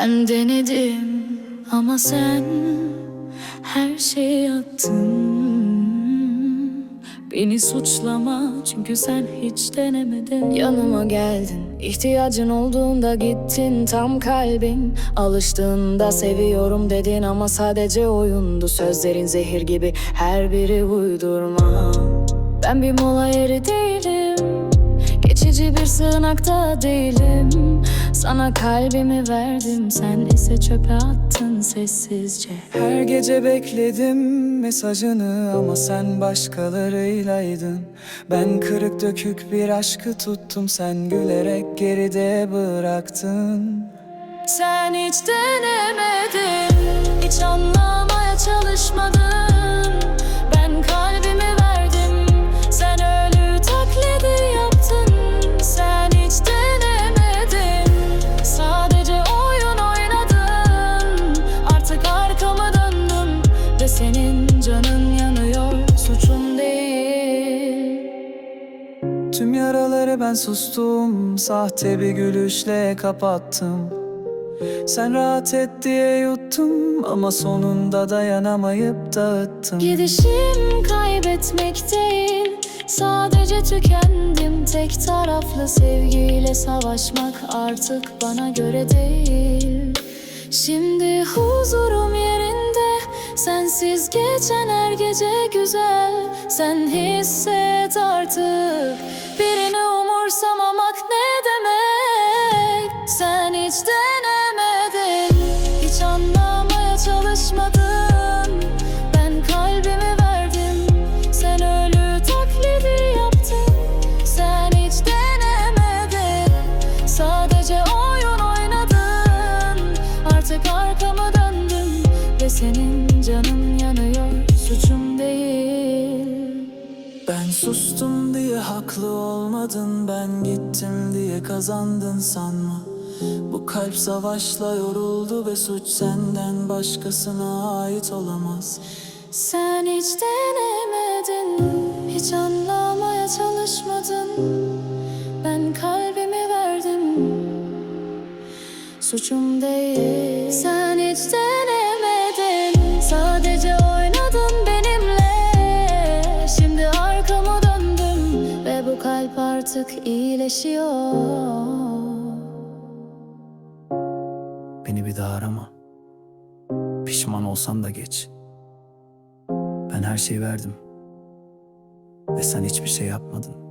Ben denedim ama sen her şeyi attın. Beni suçlama çünkü sen hiç denemedin. Yanıma geldin ihtiyacın olduğunda gittin. Tam kalbin Alıştığında seviyorum dedin ama sadece oyundu. Sözlerin zehir gibi her biri uydurma. Ben bir mola yeri değilim Geçici bir sığınakta değilim. Sana kalbimi verdim Sen ise çöpe attın sessizce. Her gece bekledim mesajını ama sen başkalarıylaydın. Ben kırık dökük bir aşkı tuttum sen gülerek geride bıraktın. Sen hiç denemedin Hiç anlamaya ben sustum Sahte bir gülüşle kapattım. Sen rahat et diye yuttum Ama sonunda dayanamayıp dağıttım. Gidişim kaybetmek değil Sadece tükendim. Tek taraflı sevgiyle savaşmak artık bana göre değil. Şimdi huzurum yerinde Sensiz geçen her gece güzel. Sen hisset artık hiç denemedin Hiç anlamaya çalışmadın Ben kalbimi verdim. Sen ölü taklidi yaptın. Sen hiç denemedin. Sadece oyun oynadın. Artık arkamı döndüm Ve senin canın yanıyor. Suçum değil. Ben sustum diye haklı olmadın. Ben gittim diye kazandın sanma Bu kalp savaşla yoruldu ve suç senden başkasına ait olamaz. Sen hiç denemedin Hiç anlamaya çalışmadın. Ben kalbimi verdim. Suçum değil. Sen hiç denemedin Sadece oynadın benimle. Şimdi arkamı döndüm Ve bu kalp artık iyileşiyor Beni bir daha arama. Pişman olsan da geç. Ben her şeyi verdim. Ve sen hiçbir şey yapmadın